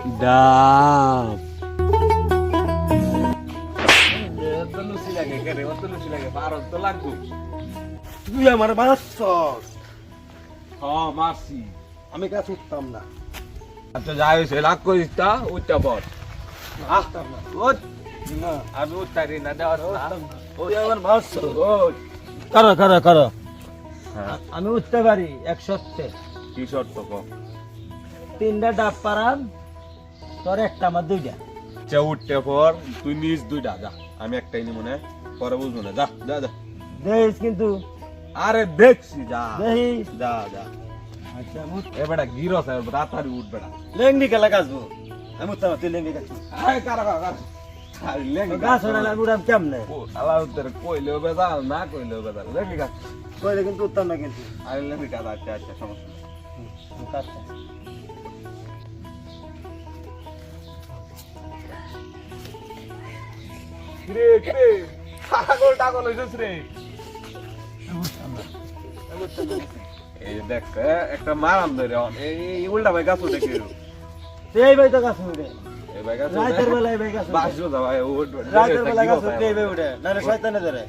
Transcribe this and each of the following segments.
ডাব তুই আমার মারছস হ্যাঁ মাসি। আমি গাছ উঠতাম না। আচ্ছা যাই হয়েছে লাগ করিস তা উঠটা না। ওঠ আমি উঠতারি না দেওয়ার তুই আমার মারছস ওঠ করো করো করো। হ্যাঁ। আমি উঠতে পারি এক সত্যে কি শর্ত ক? তিনটা ডাব পারাম তোর একটা আমার দুইটা। চা উঠতে পর তুই নিজ দুইটা যা। আমি একটাই নি? মনে পরে বুঝব না। যা যা যা। দেখিস কিন্তু। আরে দেখছি যা। দেখিস। যা যা। আচ্ছা এ বেটা গিরস রাতারি উঠ বেটা। লেঙ্গি খেলা গাছবো আমি না, তুই লেঙ্গি গাছ আরে কারা কারা কারা? লেঙ্গি গাছ ওরা লাগু উঠাম কেমনে? ও আল্লাহ তোর কইলেও বেজাল না কইলেও বেজাল। লেঙ্গি গাছ কইলে কিন্তু উঠতাম না কিন্তু। আরে লেঙ্গি আচ্ছা আচ্ছা সমস্যা। কিরে কিরে? টাগল হইছিস রে। এই দেখ একটা মারাম ধরে এই উল্টা ভাই গাছ উঠে কেউ এই ভাই তো গাছ উঠে। এই ভাই গাছ রাতের বেলায় ভাই গাছ উঠে। বাসু ভাই উঠ উঠ। রাতের বেলা গাছ উঠে এই ভাই উঠে। নাহলে শয়তানে ধরে।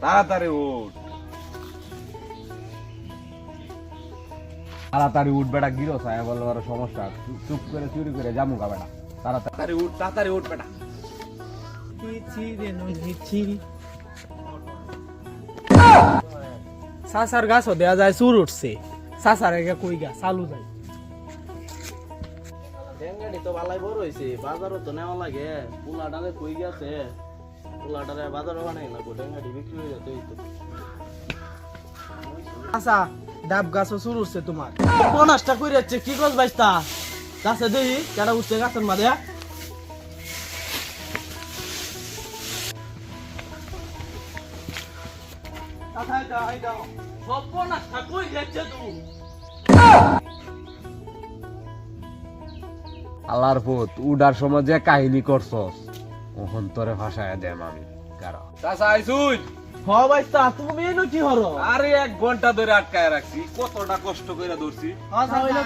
তাড়াতাড়ি উঠ। তাড়াতাড়ি উঠ বেটা গিরো সাহেব বলো আর সমস্যা। চুপ- করে চুরি করে জামু গা বেটা। তাড়াতাড়ি উঠ তাড়াতাড়ি উঠ বেটা। সাসার গাছও দেয়া যায় চুর উঠছে। সাসার একে কই গা চালু যায়। ডেঙ্গাটি তো ভালাই বড় হয়েছে বাজারও তো নেওয়া লাগে। পোলাটারে কই গেছে? পোলাটারে বাজারও বানাই লাগবো ডেঙ্গাটি বিক্রি হয়ে যেত তো। আচ্ছা ডাব গাছও চুর উঠছে তোমার। পনাশটা কই যাচ্ছে কি গছ বাইস্তা গাছে দেখি কেডা উঠছে গাছের মাঝে? তুই আল্লাহর পুত উডার সময় যে কাহিনী করছস। ওহন তোরে ভাষায় দেম আমি কারা। চাচা আইসুই হ বাইস্তা তুমি এনো কি হরো? আরে এক ঘণ্টা ধরে আটকায় রাখছি। কতটা কষ্ট করে ধরছি।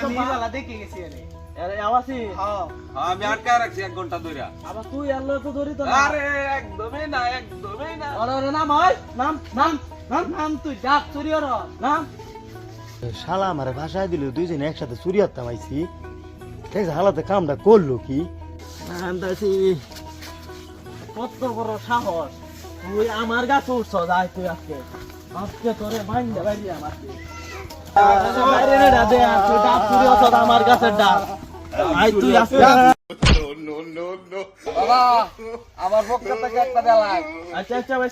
তো দেখে গেছি এনে। আরে আওয়াসি আমি আটকায় রাখছি এক ঘণ্টা ধরে। আবার তুই আল্লাহ তো ধরি তো আরে একদমই না একদমই না। আরে আরে নাম হয়? নাম নাম। নাম নাম তুই ডাক চুরি হর নাম। শালা আমার ভাষায় দিল দুইজনে একসাথে চুরি হতাম আইছি দেখ হালাতে কামটা করল কি? কত বড় সাহস। তুই আমার গাছে উঠছ যাই তুই আজকে। আজকে তোরে বাইরে আমাকে। আমার গাছের ডাক। আই তুই আজকে আমার পক্ষ থেকে একটা দেলাই আচ্ছা আচ্ছা ভাই